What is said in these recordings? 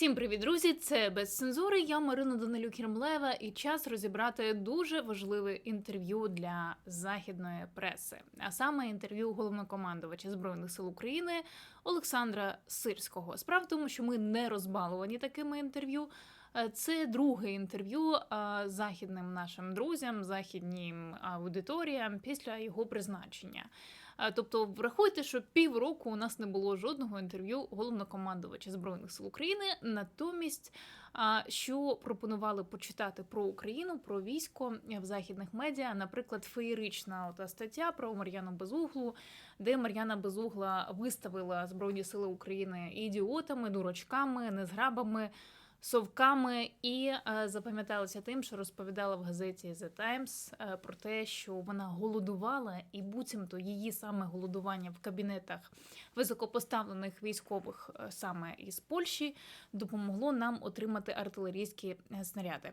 Всім привіт, друзі! Це без цензури. Я Марина Данилюк Єрмлева, і час розібрати дуже важливе інтерв'ю для західної преси, а саме інтерв'ю головнокомандувача збройних сил України Олександра Сирського. Справа в тому, що ми не розбалувані такими інтерв'ю. Е, Це друге інтерв'ю е, західним нашим друзям, західнім аудиторіям після його призначення. Тобто, врахуйте, що півроку у нас не було жодного інтерв'ю головнокомандувача збройних сил України. Натомість, що пропонували почитати про Україну, про військо в західних медіа, наприклад, феєрична ота стаття про Мар'яну Безуглу, де Мар'яна Безугла виставила збройні сили України ідіотами, дурачками, незграбами. Совками і е, запам'яталася тим, що розповідала в газеті The Times е, про те, що вона голодувала, і буцімто її саме голодування в кабінетах високопоставлених військових е, саме із Польщі допомогло нам отримати артилерійські снаряди.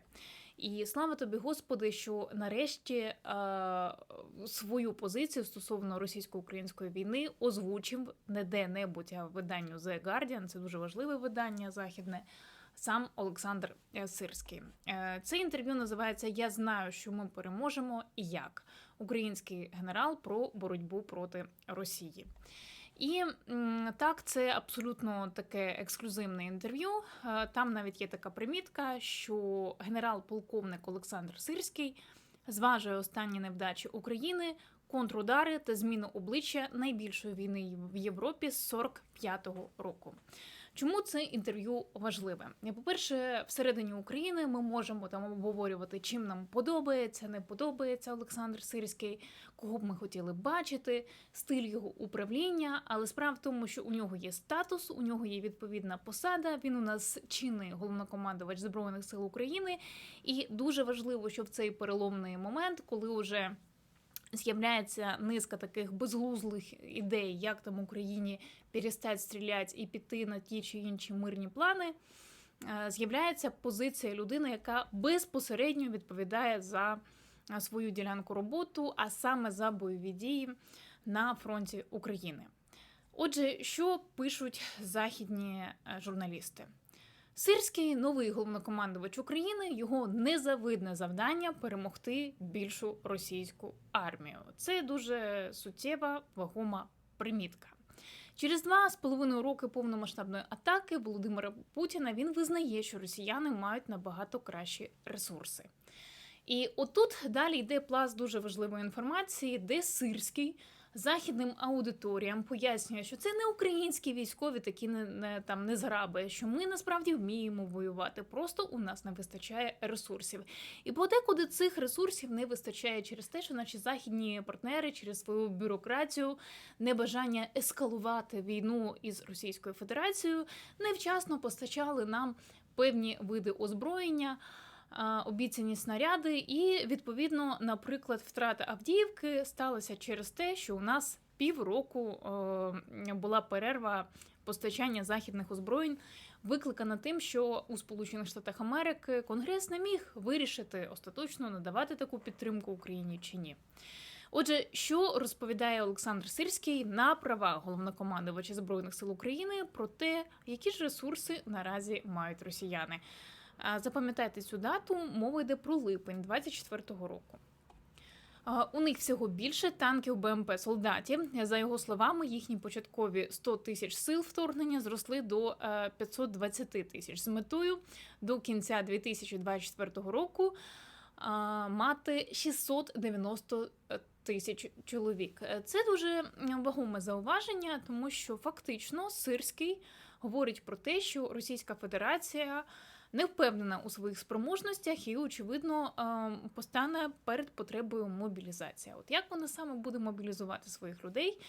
І слава тобі, Господи, що нарешті свою позицію стосовно російсько-української війни озвучив не де-небудь, а виданню The Guardian, це дуже важливе видання західне. Сам Олександр е, Сирський. Е, Це інтерв'ю називається Я знаю, що ми переможемо і як український генерал про боротьбу проти Росії. І так, це абсолютно таке ексклюзивне інтерв'ю. Е, Там навіть є така примітка, що генерал-полковник Олександр Сирський зважує останні невдачі України, контрудари та зміну обличчя найбільшої війни в Європі з 45-го року. Чому це інтерв'ю важливе? По-перше, всередині України ми можемо там обговорювати, чим нам подобається, не подобається Олександр Сирський, кого б ми хотіли бачити, стиль його управління. Але справа в тому, що у нього є статус, у нього є відповідна посада. Він у нас чинний головнокомандувач збройних сил України, і дуже важливо, що в цей переломний момент, коли уже З'являється низка таких безглузлих ідей, як там Україні перестати стріляти і піти на ті чи інші мирні плани. Е, З'являється позиція людини, яка безпосередньо відповідає за е, свою ділянку роботу, а саме за бойові дії на фронті України. Отже, що пишуть західні е, журналісти? Сирський новий головнокомандувач України. Його незавидне завдання перемогти більшу російську армію. Це дуже суттєва вагома примітка. Через два з половиною роки повномасштабної атаки Володимира Путіна він визнає, що росіяни мають набагато кращі ресурси. І отут далі йде пласт дуже важливої інформації, де Сирський західним аудиторіям пояснює, що це не українські військові, такі не, не там не зграби, що ми насправді вміємо воювати. Просто у нас не вистачає ресурсів. І подекуди цих ресурсів не вистачає через те, що наші західні партнери через свою бюрократію, небажання ескалувати війну із Російською Федерацією, невчасно постачали нам певні види озброєння обіцяні снаряди, і відповідно, наприклад, втрата Авдіївки сталася через те, що у нас півроку була перерва постачання західних озброєнь, викликана тим, що у Сполучених Штатах Америки Конгрес не міг вирішити остаточно надавати таку підтримку Україні чи ні. Отже, що розповідає Олександр Сирський на права головнокомандувача збройних сил України про те, які ж ресурси наразі мають росіяни. Запам'ятайте цю дату, мова йде про липень 24-го року. У них всього більше танків БМП солдатів. За його словами, їхні початкові 100 тисяч сил вторгнення зросли до е, 520 тисяч з метою до кінця 2024 року мати 690 тисяч чоловік. Е, Це дуже вагоме зауваження, тому що фактично Сирський говорить про те, що Російська Федерація не впевнена у своїх спроможностях і, очевидно, е, постане перед потребою мобілізації. От як вона саме буде мобілізувати своїх людей?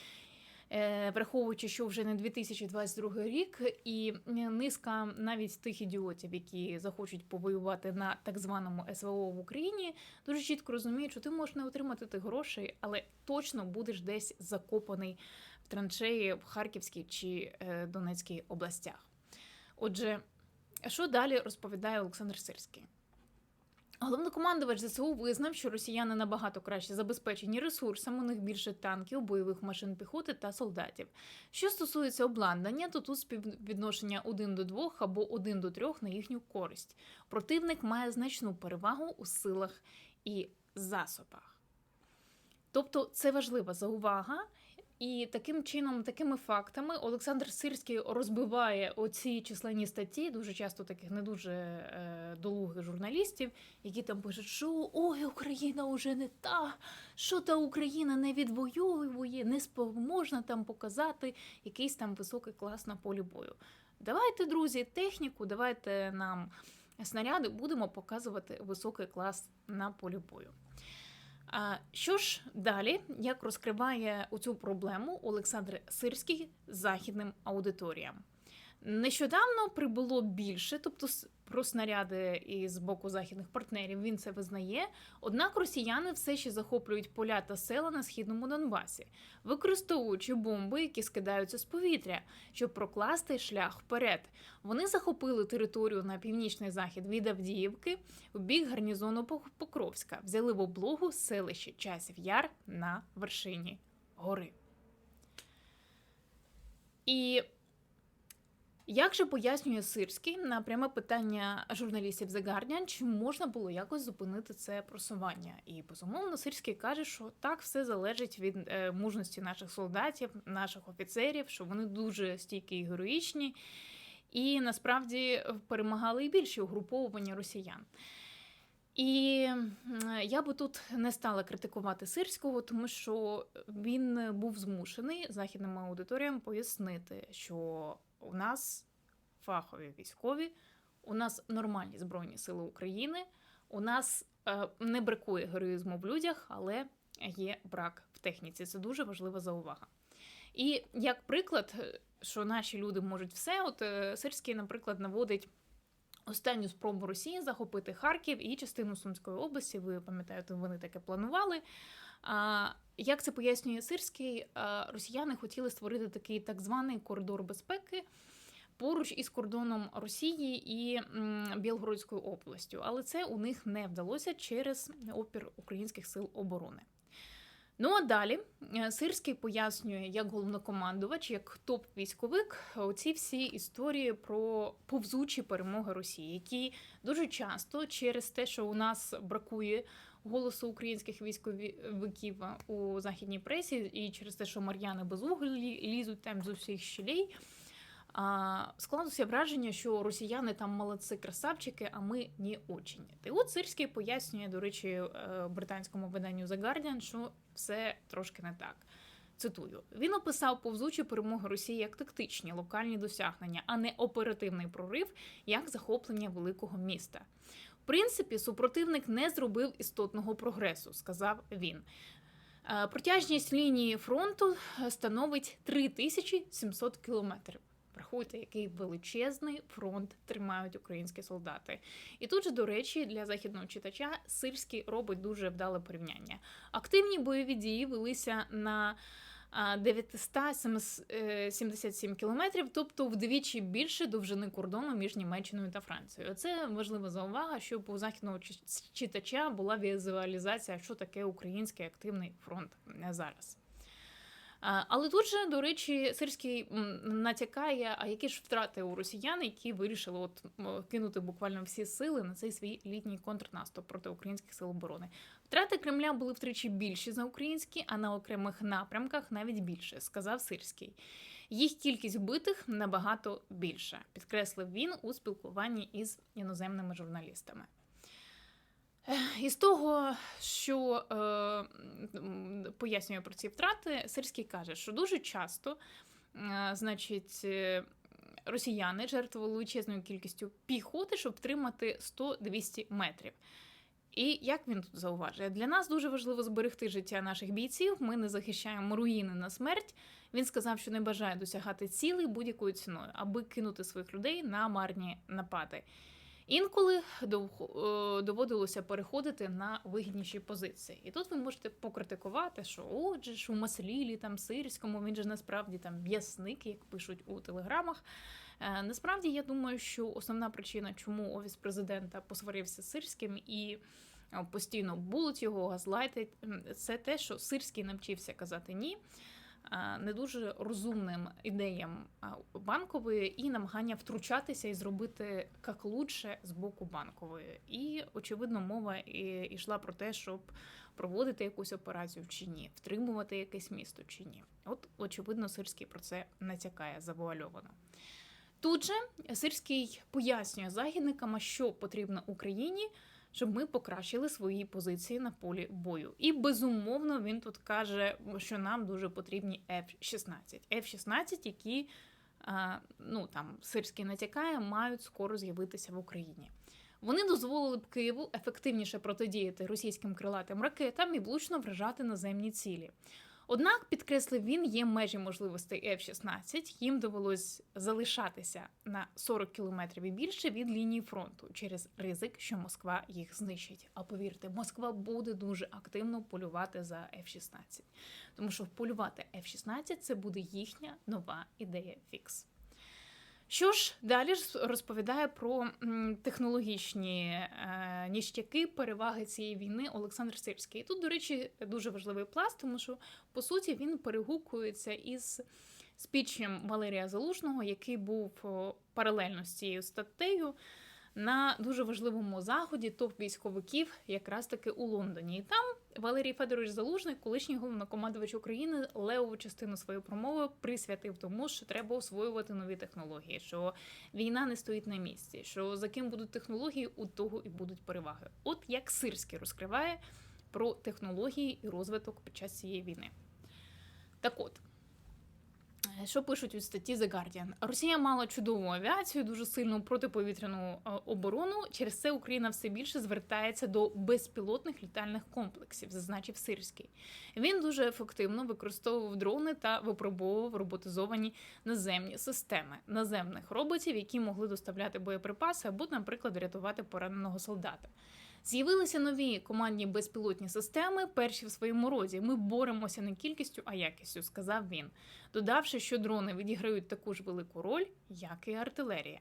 Е, Враховуючи, що вже не 2022 рік, і низка навіть тих ідіотів, які захочуть повоювати на так званому СВО в Україні, дуже чітко розуміють, що ти можеш не отримати тих грошей, але точно будеш десь закопаний в траншеї в Харківській чи е, Донецькій областях. Отже, що далі розповідає Олександр Сирський? Головнокомандувач ЗСУ визнав, що росіяни набагато краще забезпечені ресурсами, у них більше танків, бойових машин піхоти та солдатів. Що стосується обладнання, то тут співвідношення 1 до 2 або 1 до 3 на їхню користь. Противник має значну перевагу у силах і засобах. Тобто це важлива заувага. І таким чином, такими фактами, Олександр Сирський розбиває оці численні статті, дуже часто таких не дуже е, долугих журналістів, які там пишуть, що ой, Україна вже не та, що та Україна не відвоює, не спроможна там показати якийсь там високий клас на полі бою. Давайте, друзі, техніку, давайте нам снаряди, будемо показувати високий клас на полі бою. А що ж далі, як розкриває цю проблему Олександр Сирський західним аудиторіям? Нещодавно прибуло більше, тобто про снаряди із боку західних партнерів він це визнає. Однак росіяни все ще захоплюють поля та села на східному Донбасі, використовуючи бомби, які скидаються з повітря, щоб прокласти шлях вперед. Вони захопили територію на північний захід від Авдіївки в бік гарнізону Покровська, взяли в облогу селище Часів Яр на вершині гори. І як же пояснює Сирський на пряме питання журналістів The Guardian, чи можна було якось зупинити це просування? І безумовно, Сирський каже, що так все залежить від е, мужності наших солдатів, наших офіцерів, що вони дуже стійкі і героїчні, і насправді перемагали і більші угруповування росіян. І я би тут не стала критикувати сирського, тому що він був змушений західним аудиторіям пояснити, що у нас фахові військові, у нас нормальні збройні сили України, у нас е, не бракує героїзму в людях, але є брак в техніці. Це дуже важлива заувага. І як приклад, що наші люди можуть все, от е, Сирський, наприклад, наводить. Останню спробу Росії захопити Харків і частину Сумської області. Ви пам'ятаєте, вони таке планували. А, Як це пояснює Сирський, росіяни хотіли створити такий так званий коридор безпеки поруч із кордоном Росії і Білгородською областю, але це у них не вдалося через опір українських сил оборони. Ну а далі е, Сирський пояснює, як головнокомандувач, як топ-військовик, оці всі історії про повзучі перемоги Росії, які дуже часто через те, що у нас бракує голосу українських військовиків у західній пресі, і через те, що мар'яни безуглі лізуть там з усіх щелей. Склалося враження, що росіяни там молодці красавчики, а ми не очень. І от Сирський пояснює, до речі, е, британському виданню The Guardian, що все трошки не так. Цитую: він описав повзучі перемоги Росії як тактичні локальні досягнення, а не оперативний прорив, як захоплення великого міста. В принципі, супротивник не зробив істотного прогресу, сказав він. Е, протяжність лінії фронту становить 3700 кілометрів. Рахуйте, який величезний фронт тримають українські солдати. І тут же, до речі, для західного читача Сирський робить дуже вдале порівняння. Активні бойові дії велися на 977 кілометрів, тобто вдвічі більше довжини кордону між Німеччиною та Францією. Це важлива заувага, щоб у західного читача була візуалізація, що таке український активний фронт зараз. Але тут же, до речі, Сирський натякає, а які ж втрати у росіян, які вирішили от кинути буквально всі сили на цей свій літній контрнаступ проти українських сил оборони. Втрати Кремля були втричі більші за українські, а на окремих напрямках навіть більше, сказав Сирський. Їх кількість вбитих набагато більша, підкреслив він у спілкуванні із іноземними журналістами. Із того, що е, пояснює про ці втрати, Сирський каже, що дуже часто, е, значить, е, росіяни жертвували величезною кількістю піхоти, щоб втримати 100-200 метрів. І як він тут зауважує, для нас дуже важливо зберегти життя наших бійців. Ми не захищаємо руїни на смерть. Він сказав, що не бажає досягати цілей будь-якою ціною, аби кинути своїх людей на марні напади. Інколи е, доводилося переходити на вигідніші позиції. І тут ви можете покритикувати, що отже ж у Маслілі, там Сирському, він же насправді там м'ясник, як пишуть у телеграмах. Е, Насправді я думаю, що основна причина, чому офіс президента посварився з Сирським і е, постійно булить його, газлайтить, це те, що Сирський навчився казати ні. Е, Не дуже розумним ідеям банкової і намагання втручатися і зробити як лучше з боку банкової. І очевидно, мова і йшла про те, щоб проводити якусь операцію чи ні, втримувати якесь місто чи ні. От, очевидно, Сирський про це натякає завуальовано. Тут же Сирський пояснює західникам, що потрібно Україні, щоб ми покращили свої позиції на полі бою. І безумовно він тут каже, що нам дуже потрібні F-16. F-16, які ну там Сирський натякає, мають скоро з'явитися в Україні. Вони дозволили б Києву ефективніше протидіяти російським крилатим ракетам і влучно вражати наземні цілі. Однак, підкреслив він, є межі можливостей F-16, їм довелось залишатися на 40 кілометрів і більше від лінії фронту через ризик, що Москва їх знищить. А повірте, Москва буде дуже активно полювати за F-16. Тому що полювати F-16 це буде їхня нова ідея фікс. Що ж далі ж розповідає про технологічні е, ніштяки, переваги цієї війни Олександр Сирський. І тут, до речі, дуже важливий пласт, тому що по суті він перегукується із спічем Валерія Залужного, який був паралельно з цією статтею на дуже важливому заході топ військовиків, якраз таки у Лондоні. І там Валерій Федорович Залужний, колишній головнокомандувач України, левову частину своєї промови присвятив тому, що треба освоювати нові технології, що війна не стоїть на місці, що за ким будуть технології, у того і будуть переваги. От як Сирський розкриває про технології і розвиток під час цієї війни. Так от. Е, Що пишуть у статті The Guardian? Росія мала чудову авіацію, дуже сильну протиповітряну е, оборону. Через це Україна все більше звертається до безпілотних літальних комплексів, зазначив Сирський. Він дуже ефективно використовував дрони та випробовував роботизовані наземні системи наземних роботів, які могли доставляти боєприпаси або, наприклад, рятувати пораненого солдата. З'явилися нові командні безпілотні системи, перші в своєму роді. Ми боремося не кількістю, а якістю, сказав він, додавши, що дрони відіграють таку ж велику роль, як і артилерія.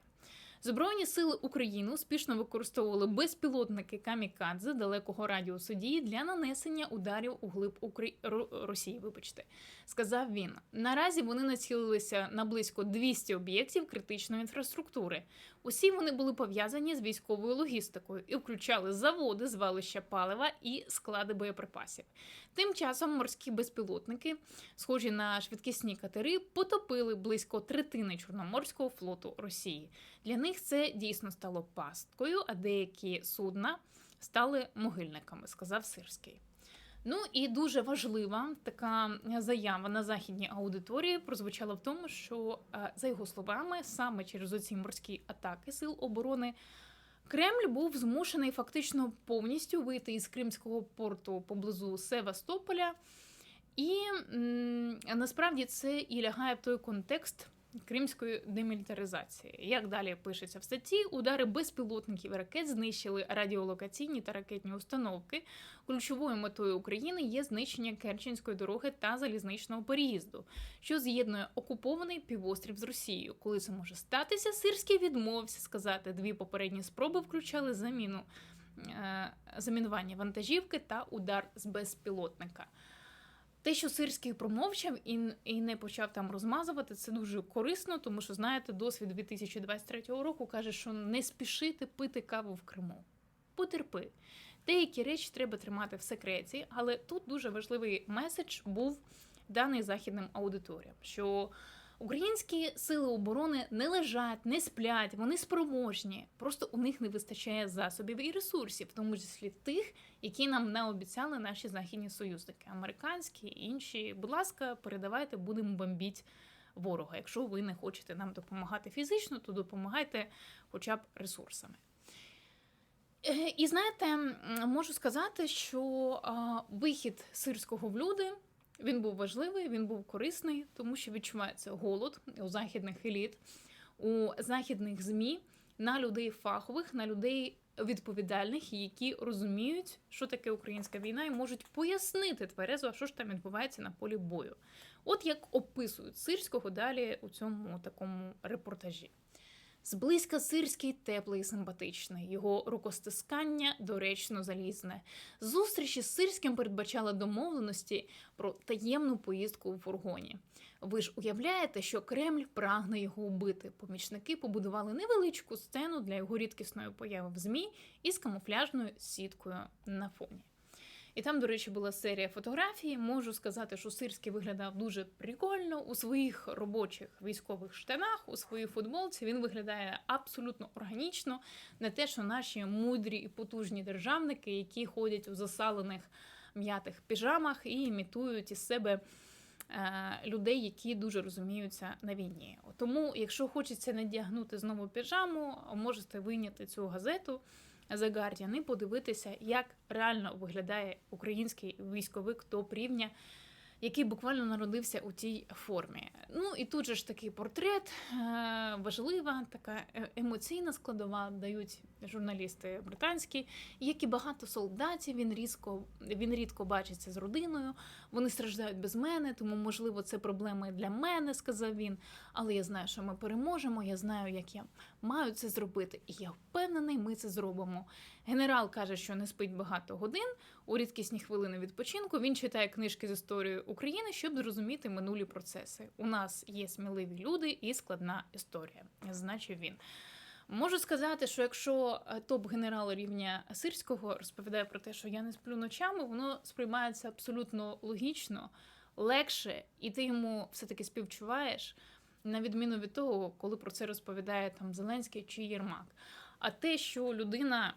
Збройні сили України успішно використовували безпілотники камікадзе далекого радіусу дії для нанесення ударів у глиб Украї... Росії. Вибачте, сказав він. Наразі вони націлилися на близько 200 об'єктів критичної інфраструктури. Усі вони були пов'язані з військовою логістикою і включали заводи, звалища палива і склади боєприпасів. Тим часом морські безпілотники, схожі на швидкісні катери, потопили близько третини Чорноморського флоту Росії. Для них це дійсно стало пасткою, а деякі судна стали могильниками, сказав Сирський. Ну і дуже важлива така заява на західній аудиторії прозвучала в тому, що е, за його словами, саме через оці морські атаки сил оборони Кремль був змушений фактично повністю вийти із Кримського порту поблизу Севастополя. І насправді це і лягає в той контекст кримської демілітаризації. Як далі пишеться в статті, удари безпілотників і ракет знищили радіолокаційні та ракетні установки. Ключовою метою України є знищення Керченської дороги та залізничного переїзду, що з'єднує окупований півострів з Росією. Коли це може статися, Сирський відмовився сказати. Дві попередні спроби включали заміну е, замінування вантажівки та удар з безпілотника. Те, що Сирський промовчав і, і не почав там розмазувати, це дуже корисно, тому що знаєте, досвід 2023 року каже, що не спішити пити каву в Криму. Потерпи. Деякі речі треба тримати в секреті, але тут дуже важливий меседж був даний західним аудиторіям, що українські сили оборони не лежать, не сплять, вони спроможні. Просто у них не вистачає засобів і ресурсів, в тому числі тих, які нам наобіцяли наші західні союзники, американські інші. Будь ласка, передавайте, будемо бомбіть ворога. Якщо ви не хочете нам допомагати фізично, то допомагайте хоча б ресурсами. Е, І знаєте, можу сказати, що вихід сирського в люди він був важливий, він був корисний, тому що відчувається голод у західних еліт, у західних змі на людей фахових, на людей відповідальних, які розуміють, що таке українська війна, і можуть пояснити тверезо, що ж там відбувається на полі бою. От як описують сирського далі у цьому такому репортажі. Зблизька сирський теплий і симпатичний, його рукостискання доречно залізне. Зустрічі з сирським передбачала домовленості про таємну поїздку у фургоні. Ви ж уявляєте, що Кремль прагне його убити. Помічники побудували невеличку сцену для його рідкісної появи в ЗМІ із камуфляжною сіткою на фоні. І там, до речі, була серія фотографій. Можу сказати, що Сирський виглядав дуже прикольно у своїх робочих військових штанах, у своїй футболці. Він виглядає абсолютно органічно, не те, що наші мудрі і потужні державники, які ходять у засалених м'ятих піжамах і імітують із себе. е, Людей, які дуже розуміються на війні. Тому, якщо хочеться надягнути знову піжаму, можете вийняти цю газету The Guardian і подивитися, як реально виглядає український військовик топ рівня, який буквально народився у тій формі. Ну і тут же ж такий портрет, е, важлива, така е- емоційна складова, дають журналісти британські. Як і багато солдатів, він різко він рідко бачиться з родиною. Вони страждають без мене, тому можливо це проблеми для мене, сказав він. Але я знаю, що ми переможемо. Я знаю, як я маю це зробити, і я впевнений, ми це зробимо. Генерал каже, що не спить багато годин. У рідкісні хвилини відпочинку він читає книжки з історії України, щоб зрозуміти минулі процеси. У нас є сміливі люди і складна історія, значить він. Можу сказати, що якщо е, топ-генерал рівня сирського розповідає про те, що я не сплю ночами, воно сприймається абсолютно логічно, легше, і ти йому все-таки співчуваєш, на відміну від того, коли про це розповідає там Зеленський чи Єрмак. А те, що людина,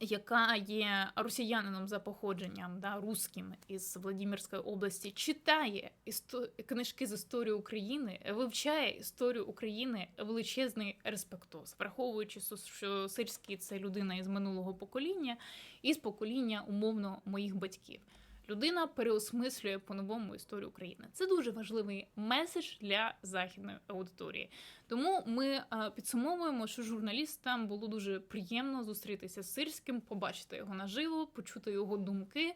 яка є росіянином за походженням, да, русським із Владимирської області, читає істо... книжки з історії України, вивчає історію України величезний респектоз, враховуючи, що Сирський це людина із минулого покоління, і з покоління умовно моїх батьків. Людина переосмислює по-новому історію України. Це дуже важливий меседж для західної аудиторії. Тому ми е, підсумовуємо, що журналістам було дуже приємно зустрітися з Сирським, побачити його наживо, почути його думки.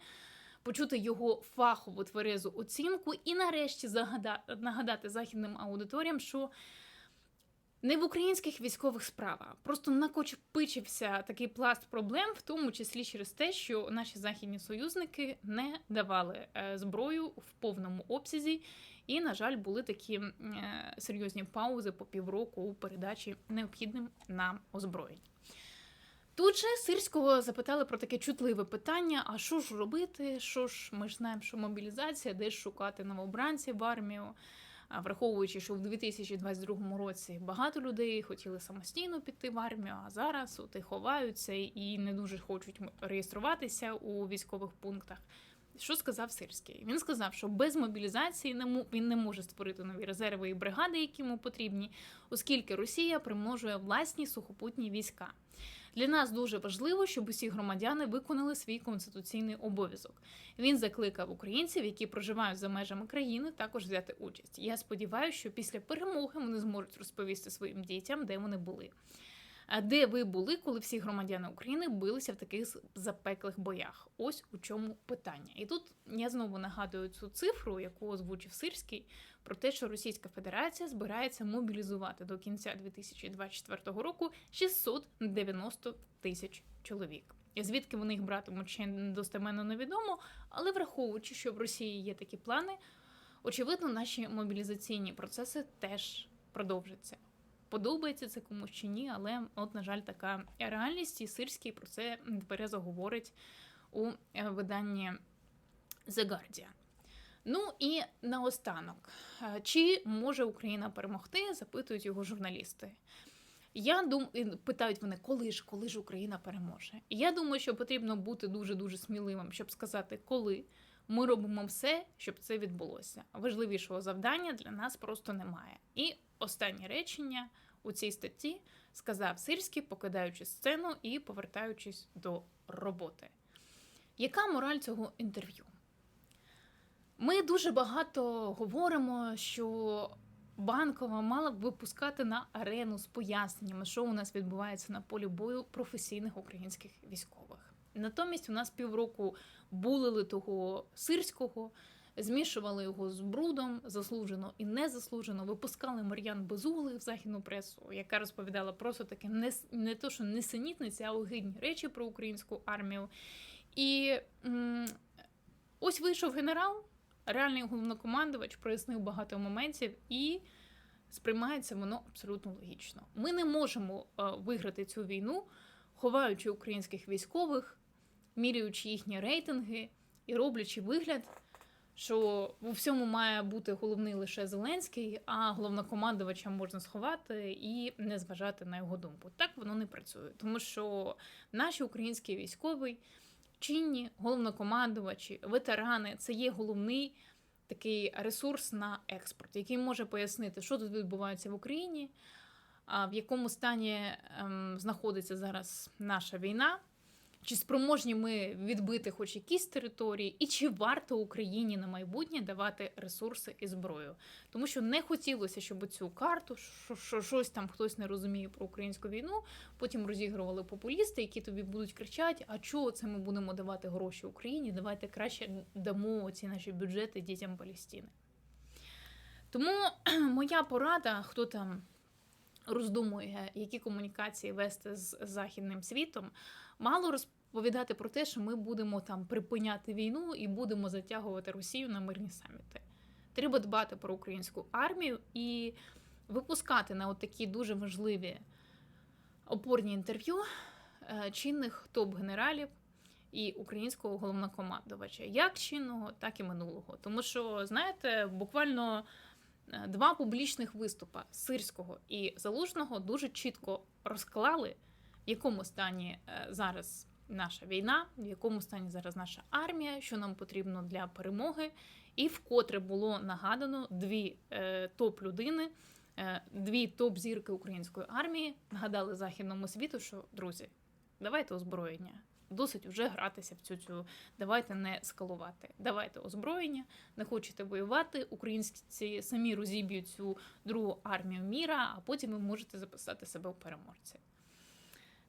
Почути його фахову тверезу оцінку і, нарешті, загада- нагадати західним аудиторіям, що не в українських військових справах просто накочпичився такий пласт проблем, в тому числі через те, що наші західні союзники не давали е, зброю в повному обсязі, і, на жаль, були такі е, серйозні паузи по півроку у передачі необхідним нам озброєнь. Тут же Сирського запитали про таке чутливе питання: а що ж робити? Що ж, ми ж знаємо, що мобілізація, де ж шукати новобранців в армію. Враховуючи, що в 2022 році багато людей хотіли самостійно піти в армію, а зараз от і ховаються і не дуже хочуть реєструватися у військових пунктах. Що сказав Сирський? Він сказав, що без мобілізації він не може створити нові резерви і бригади, які йому потрібні, оскільки Росія примножує власні сухопутні війська. Для нас дуже важливо, щоб усі громадяни виконали свій конституційний обов'язок. Він закликав українців, які проживають за межами країни, також взяти участь. Я сподіваюся, що після перемоги вони зможуть розповісти своїм дітям, де вони були. А де ви були, коли всі громадяни України билися в таких запеклих боях? Ось у чому питання. І тут я знову нагадую цю цифру, яку озвучив Сирський, про те, що Російська Федерація збирається мобілізувати до кінця 2024 року 690 тисяч чоловік. Звідки вони їх братимуть, ще достеменно невідомо, але враховуючи, що в Росії є такі плани, очевидно, наші мобілізаційні процеси теж продовжаться. Подобається це комусь чи ні, але от, на жаль, така реальність, і Сирський про це тверезо говорить у е, виданні The Guardian. Ну і наостанок, Е, чи може Україна перемогти? запитують його журналісти. Я думаю, питають вони, коли ж, коли ж Україна переможе. І я думаю, що потрібно бути дуже дуже сміливим, щоб сказати, коли ми робимо все, щоб це відбулося. Важливішого завдання для нас просто немає. І останнє речення у цій статті сказав Сирський, покидаючи сцену і повертаючись до роботи. Яка мораль цього інтерв'ю? Ми дуже багато говоримо, що Банкова мала б випускати на арену з поясненнями, що у нас відбувається на полі бою професійних українських військових. Натомість у нас півроку булили того сирського, змішували його з брудом, заслужено і незаслужено, випускали Мар'ян Безуглих в західну пресу, яка розповідала просто таке не, не то, що несенітниці, а огидні речі про українську армію. І м, ось вийшов генерал, реальний головнокомандувач, прояснив багато моментів і. Сприймається воно абсолютно логічно. Ми не можемо е, виграти цю війну, ховаючи українських військових, міряючи їхні рейтинги і роблячи вигляд, що у всьому має бути головний лише Зеленський, а головнокомандувача можна сховати і не зважати на його думку. Так воно не працює, тому що наші українські військові, чинні головнокомандувачі, ветерани це є головний такий ресурс на експорт, який може пояснити, що тут відбувається в Україні, в якому стані ем, знаходиться зараз наша війна. Чи спроможні ми відбити хоч якісь території, і чи варто Україні на майбутнє давати ресурси і зброю? Тому що не хотілося, щоб цю карту, що, що щось там хтось не розуміє про українську війну, потім розігрували популісти, які тобі будуть кричати: а чого це ми будемо давати гроші Україні? Давайте краще дамо ці наші бюджети дітям Палестини. Тому моя порада, хто там роздумує, які комунікації вести з західним світом, мало розповідати про те, що ми будемо там припиняти війну і будемо затягувати Росію на мирні саміти. Треба дбати про українську армію і випускати на такі дуже важливі опорні інтерв'ю е, чинних топ-генералів і українського головнокомандувача, як чинного, так і минулого. Тому що, знаєте, буквально е, два публічних виступа Сирського і Залужного дуже чітко розклали, в якому стані е, зараз наша війна, в якому стані зараз наша армія, що нам потрібно для перемоги, і вкотре було нагадано дві е, топ-людини. е, Дві топ-зірки української армії нагадали західному світу, що друзі, давайте озброєння. Досить вже гратися в цю цю. Давайте не скалувати. Давайте озброєння. Не хочете воювати. Українці самі розіб'ють цю другу армію міра, а потім ви можете записати себе у переможці.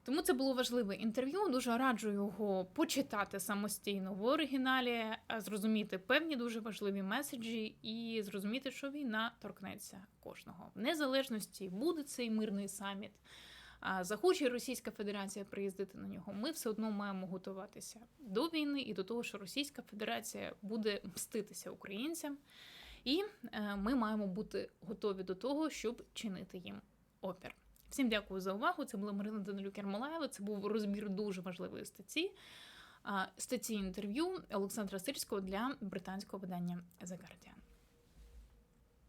Тому це було важливе інтерв'ю. Дуже раджу його почитати самостійно в оригіналі, е, зрозуміти певні дуже важливі меседжі і зрозуміти, що війна торкнеться кожного. В незалежності буде цей мирний саміт. Захоче Російська Федерація приїздити на нього, ми все одно маємо готуватися до війни і до того, що Російська Федерація буде мститися українцям, і е, ми маємо бути готові до того, щоб чинити їм опір. Всім дякую за увагу. Це була Марина Данилюк Ярмолаєва. Це був розбір дуже важливої статті. Статті інтерв'ю Олександра Сирського для британського видання The Guardian.